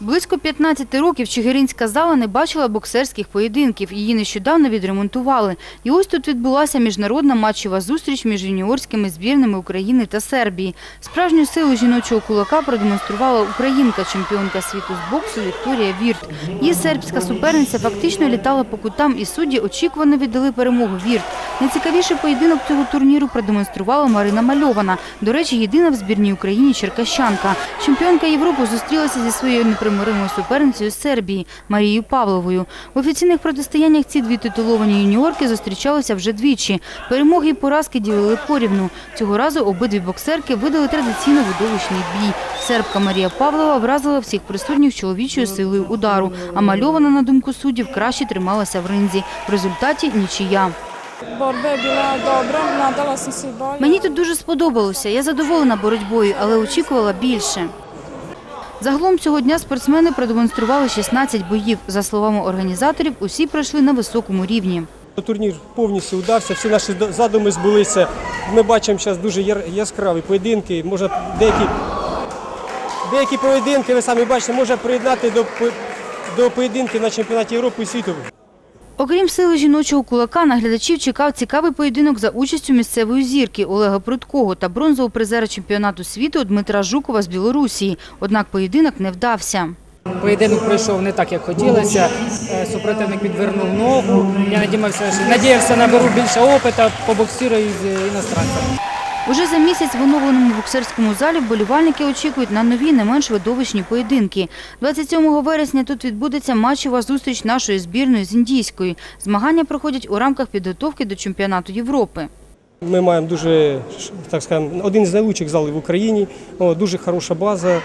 Близько 15 років Чигиринська зала не бачила боксерських поєдинків. Її нещодавно відремонтували. І ось тут відбулася міжнародна матчова зустріч між юніорськими збірними України та Сербії. Справжню силу жіночого кулака продемонструвала українка, чемпіонка світу з боксу Вікторія Вірт. Її сербська суперниця фактично літала по кутам, і судді очікувано віддали перемогу Вірт. Найцікавіший поєдинок цього турніру продемонструвала Марина Мальована. До речі, єдина в збірній Україні черкащанка. Чемпіонка Європи зустрілася зі своєю непримиримою суперницею Сербії Марією Павловою. В офіційних протистояннях ці дві титуловані юніорки зустрічалися вже двічі. Перемоги і поразки ділили порівну. Цього разу обидві боксерки видали традиційно видовищний бій. Сербка Марія Павлова вразила всіх присутніх чоловічою силою удару, а мальована, на думку суддів, краще трималася в ринзі. В результаті нічия. Dobra, nadala sam se i bolje. Мені тут дуже сподобалося. Я задоволена боротьбою, але очікувала більше. Загалом цього дня спортсмени продемонстрували 16 боїв. За словами організаторів, усі пройшли на високому рівні. Турнір повністю удався, всі наші задуми збулися. Ми бачимо зараз дуже яскраві поєдинки. Можна деякі, деякі поєдинки, ви самі бачите, можна приєднати до, до поєдинків на чемпіонаті Європи і світу. Окрім сили жіночого кулака, наглядачів чекав цікавий поєдинок за участю місцевої зірки Олега Прудкого та бронзового призера чемпіонату світу Дмитра Жукова з Білорусі. Однак поєдинок не вдався. Поєдинок пройшов не так, як хотілося. Е, Супротивник підвернув ногу. Я надіявся, надіявся наберу більше опиту, побоксирую з іностранцями. Уже за місяць в оновленому боксерському залі вболівальники очікують на нові, не менш видовищні поєдинки. 27 вересня тут відбудеться матчова зустріч нашої збірної з індійської. Змагання проходять у рамках підготовки до чемпіонату Європи. Ми маємо дуже, так скажемо, один з найкращих залів в Україні, дуже хороша база.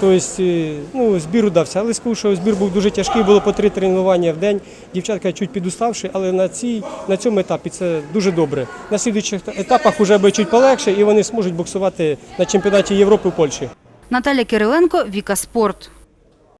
Тобто, е, ну, збір удався, але скажу, що збір був дуже тяжкий, було по три тренування в день. Дівчатка чуть підуставши, але на, цій, на цьому етапі це дуже добре. На слідуючих етапах вже буде чуть полегше і вони зможуть боксувати на чемпіонаті Європи в Польщі. Наталя Кириленко, Віка Спорт.